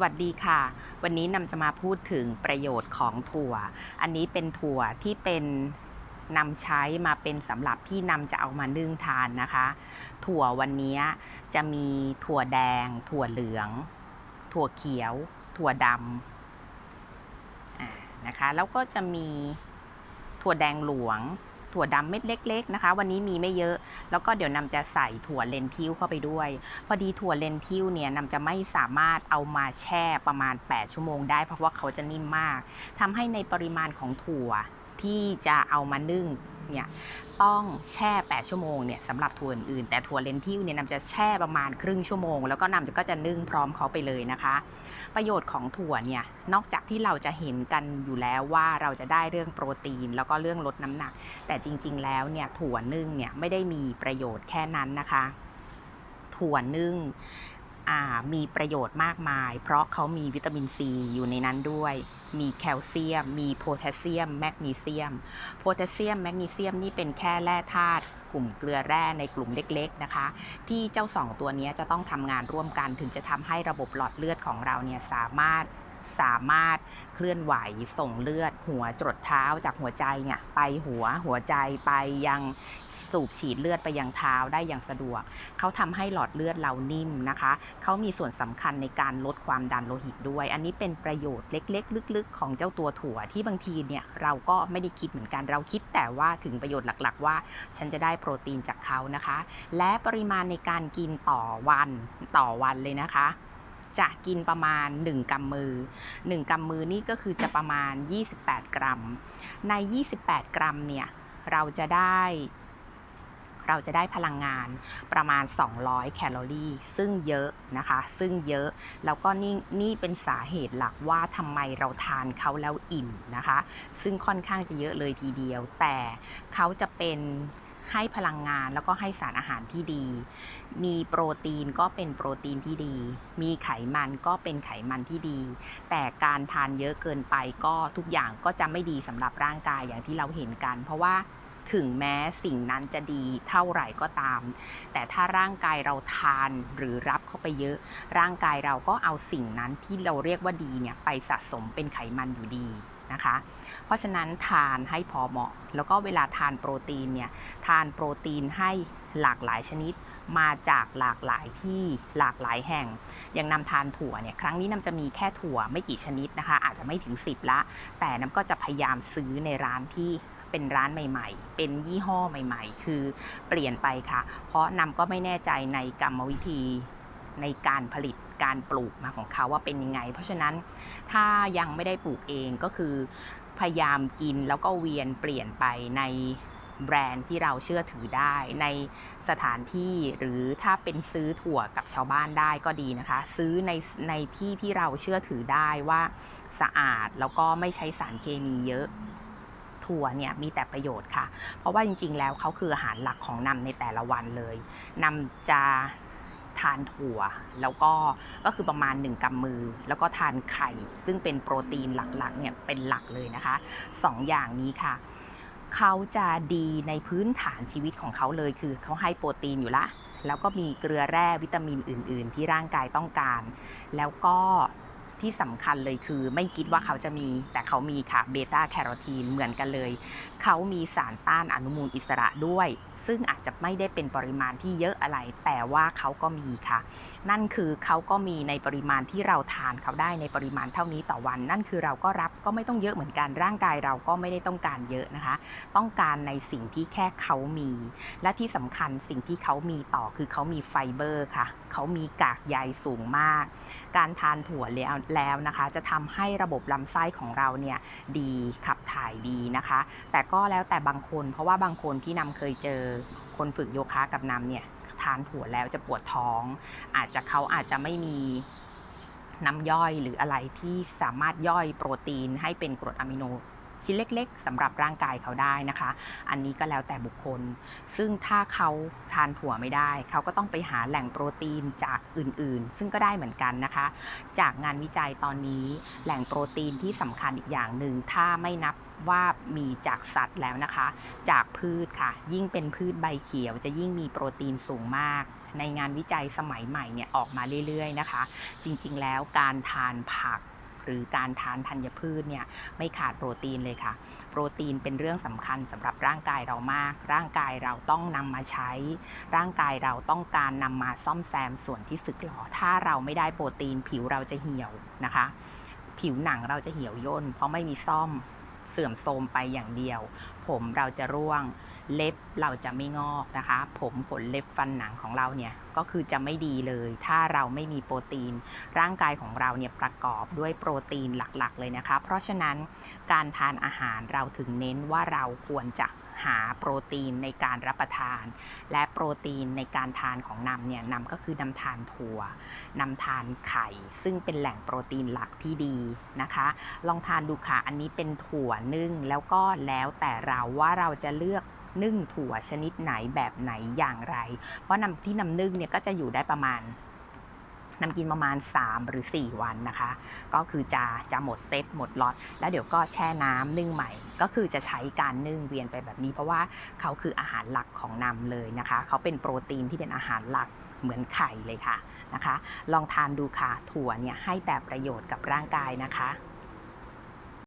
สวัสดีค่ะ วันนี้นำจะมาพูดถึงประโยชน์ของถั่ว อันนี้เป็นถั่วที่เป็นนำใช้มาเป็นสำหรับที่นำจะเอามานึ่งทานนะคะ ถั่ววันนี้จะมีถั่วแดง ถั่วเหลือง ถั่วเขียว ถั่วดำนะคะ แล้วก็จะมีถั่วแดงหลวง ถั่วดำเม็ดเล็ก ๆนะคะ วันนี้มีไม่เยอะ แล้วก็เดี๋ยวนำจะใส่ถั่วเลนทิวเข้าไปด้วย พอดีถั่วเลนทิวเนี่ยนำจะไม่สามารถเอามาแช่ประมาณ 8 ชั่วโมงได้เพราะว่าเขาจะนิ่มมากทำให้ในปริมาณของถั่วที่จะเอามานึ่ง เนี่ยต้องแช่ 8 ชั่วโมงเนี่ยสำหรับถั่วอื่นๆแต่ถั่วเลนทิวเนี่ยนำจะแช่ประมาณครึ่งชั่วโมง แล้วก็นำจะก็จะนึ่งพร้อมเขาไปเลยนะคะ ประโยชน์ของถั่วเนี่ยนอกจากที่เราจะเห็นกันอยู่แล้วว่าเราจะได้เรื่องโปรตีน แล้วก็เรื่องลดน้ำหนัก แต่จริง ๆ แล้วเนี่ยถั่วนึ่งเนี่ยไม่ได้มีประโยชน์แค่นั้นนะคะ ถั่วนึ่ง มีประโยชน์มากมาย เพราะเขามีวิตามินซีอยู่ในนั้นด้วย มีแคลเซียม มีโพแทสเซียม แมกนีเซียม โพแทสเซียม แมกนีเซียมนี่เป็นแค่แร่ธาตุกลุ่มเกลือแร่ในกลุ่มเล็กๆนะคะ ที่เจ้าสองตัวนี้จะต้องทำงานร่วมกันถึงจะทำให้ระบบหลอดเลือดของเราเนี่ยสามารถ สามารถเคลื่อนไหวส่งเลือด หัวจรดเท้าจากหัวใจเนี่ยไปหัวหัวใจไปยังสูบฉีดเลือดไปยังเท้าได้อย่างสะดวก เขาทำให้หลอดเลือดเรานิ่มนะคะ เขามีส่วนสำคัญในการลดความดันโลหิตด้วย อันนี้เป็นประโยชน์เล็ก ๆ ลึก ๆ ของเจ้าตัวถั่วที่บางทีเนี่ยเราก็ไม่ได้คิดเหมือนกันเราคิดแต่ว่าถึงประโยชน์หลักๆ ว่า ฉันจะได้โปรตีนจากเขานะคะ และปริมาณในการกินต่อวันต่อวันเลยนะคะ จะกินประมาณ 1กำมือ 1กำมือนี่ก็คือจะประมาณ 28 กรัม ใน 28 กรัมเนี่ยเราจะได้เราจะได้พลังงานประมาณ 200 แคลอรี่ ซึ่งเยอะนะคะ ซึ่งเยอะ แล้วก็นี่นี่เป็นสาเหตุหลักว่าทำไมเราทานเขาแล้วอิ่มนะคะ ซึ่งค่อนข้างจะเยอะเลยทีเดียว แต่เขาจะเป็น ให้พลังงานแล้วก็ให้สารอาหารที่ดี มีโปรตีนก็เป็นโปรตีนที่ดี มีไขมันก็เป็นไขมันที่ดี แต่การทานเยอะเกินไปก็ทุกอย่างก็จะไม่ดีสำหรับร่างกายอย่างที่เราเห็นกัน เพราะว่าถึงแม้สิ่งนั้นจะดีเท่าไหร่ก็ตาม แต่ถ้าร่างกายเราทานหรือรับเข้าไปเยอะ ร่างกายเราก็เอาสิ่งนั้นที่เราเรียกว่าดีเนี่ยไปสะสมเป็นไขมันอยู่ดี นะคะ เพราะฉะนั้นทานให้พอเหมาะ แล้วก็เวลาทานโปรตีนเนี่ยทานโปรตีนให้หลากหลายชนิดมาจากหลากหลายที่หลากหลายแห่ง อย่างนำทานถั่วเนี่ยครั้งนี้นำจะมีแค่ถั่วไม่กี่ชนิดนะคะ อาจจะไม่ถึง 10 ละ แต่น้ำก็จะพยายามซื้อในร้านที่เป็นร้านใหม่ๆ เป็นยี่ห้อใหม่ ๆ คือเปลี่ยนไปค่ะ เพราะนำก็ไม่แน่ใจในกรรมวิธี ในการผลิตการปลูกมาของเขาว่าเป็นยังไง เพราะฉะนั้นถ้ายังไม่ได้ปลูกเองก็คือ พยายามกินแล้วก็เวียนเปลี่ยนไปในแบรนด์ที่เราเชื่อถือได้ ในสถานที่หรือถ้าเป็นซื้อถั่วกับชาวบ้านได้ก็ดีนะคะ ซื้อในในที่ที่เราเชื่อถือได้ว่าสะอาดแล้วก็ไม่ใช้สารเคมีเยอะถั่วเนี่ยมีแต่ประโยชน์ค่ะ เพราะว่าจริงๆ แล้วเขาคืออาหารหลักของนำในแต่ละวันเลยนำจะ ทานถั่ว แล้วก็ก็คือประมาณ 1กำมือ แล้วก็ทานไข่ ซึ่งเป็นโปรตีนหลักๆเนี่ยเป็นหลักเลยนะคะสองอย่างนี้ค่ะเขาจะดีในพื้นฐานชีวิตของเขาเลยคือเขาให้โปรตีนอยู่ละ แล้วก็มีเกลือแร่วิตามินอื่น ๆ ที่ร่างกายต้องการ แล้วก็ ที่สำคัญเลยคือไม่คิดว่าเขาจะมี แต่เขามีค่ะเบต้าแคโรทีนเหมือนกันเลย เขามีสารต้านอนุมูลอิสระด้วย ซึ่งอาจจะไม่ได้เป็นปริมาณที่เยอะอะไร แต่ว่าเขาก็มีค่ะ นั่นคือเขาก็มีในปริมาณที่เราทานเขาได้ในปริมาณเท่านี้ต่อวัน นั่นคือเราก็รับก็ไม่ต้องเยอะเหมือนกันร่างกายเราก็ไม่ได้ต้องการเยอะนะคะ ต้องการในสิ่งที่แค่เขามี และที่สำคัญสิ่งที่เขามีต่อคือเขามีไฟเบอร์ค่ะ เขามีกากใยสูงมาก การทานถั่วแล้วแล้วนะคะ จะทำให้ระบบลำไส้ของเราเนี่ยดีขับถ่ายดีนะคะ แต่ก็แล้วแต่บางคน เพราะว่าบางคนที่นำเคยเจอคนฝึกโยคะกับนำเนี่ยทานถั่วแล้วจะปวดท้อง อาจจะเขาอาจจะไม่มีน้ำย่อยหรืออะไรที่สามารถย่อยโปรตีนให้เป็นกรดอะมิโน ชิ้นเล็กๆสำหรับร่างกายเขาได้นะคะ อันนี้ก็แล้วแต่บุคคล ซึ่งถ้าเขาทานถั่วไม่ได้ เขาก็ต้องไปหาแหล่งโปรตีนจากอื่นๆ ซึ่งก็ได้เหมือนกันนะคะ จากงานวิจัยตอนนี้แหล่งโปรตีนที่สำคัญอีกอย่างหนึ่งถ้าไม่นับว่ามีจากสัตว์แล้วนะคะ จากพืชค่ะ ยิ่งเป็นพืชใบเขียว จะยิ่งมีโปรตีนสูงมาก ในงานวิจัยสมัยใหม่เนี่ยออกมาเรื่อยๆนะคะ จริงๆแล้วการทานผัก หรือการทานธัญพืชเนี่ยไม่ขาดโปรตีนเลยค่ะ โปรตีนเป็นเรื่องสำคัญสำหรับร่างกายเรามาก ร่างกายเราต้องนำมาใช้ ร่างกายเราต้องการนำมาซ่อมแซมส่วนที่สึกหรอ ถ้าเราไม่ได้โปรตีนผิวเราจะเหี่ยวนะคะ ผิวหนังเราจะเหี่ยวย่น เพราะไม่มีซ่อมเสื่อมโทรมไปอย่างเดียว ผมเราจะร่วง เล็บเราจะไม่งอกนะคะ ผมขนเล็บฟันหนังของเราเนี่ยก็คือจะไม่ดีเลย ถ้าเราไม่มีโปรตีน ร่างกายของเราเนี่ยประกอบด้วยโปรตีนหลักๆ เลยนะคะ เพราะฉะนั้นการทานอาหารเราถึงเน้นว่าเราควรจะหาโปรตีนในการรับประทาน และโปรตีนในการทานของนำเนี่ยนำก็คือนำทานถั่วนำทานไข่ ซึ่งเป็นแหล่งโปรตีนหลักที่ดีนะคะ ลองทานดูค่ะอันนี้เป็นถั่วนึ่งแล้วก็แล้วแต่เราว่าเราจะเลือก นึ่งถั่วชนิดไหนแบบไหนอย่างไร เพราะนำที่นำนึ่งเนี่ยก็จะอยู่ได้ประมาณนำกินประมาณ 3 หรือ 4 วันนะคะ ก็คือจะจะหมดเซตหมดล็อตแล้วเดี๋ยวก็แช่น้ำนึ่งใหม่ ก็คือจะใช้การนึ่งเวียนไปแบบนี้ เพราะว่าเขาคืออาหารหลักของนำเลยนะคะ เขาเป็นโปรตีนที่เป็นอาหารหลักเหมือนไข่เลยค่ะนะคะ ลองทานดูค่ะถั่วเนี่ยให้แต่ประโยชน์กับร่างกายนะคะ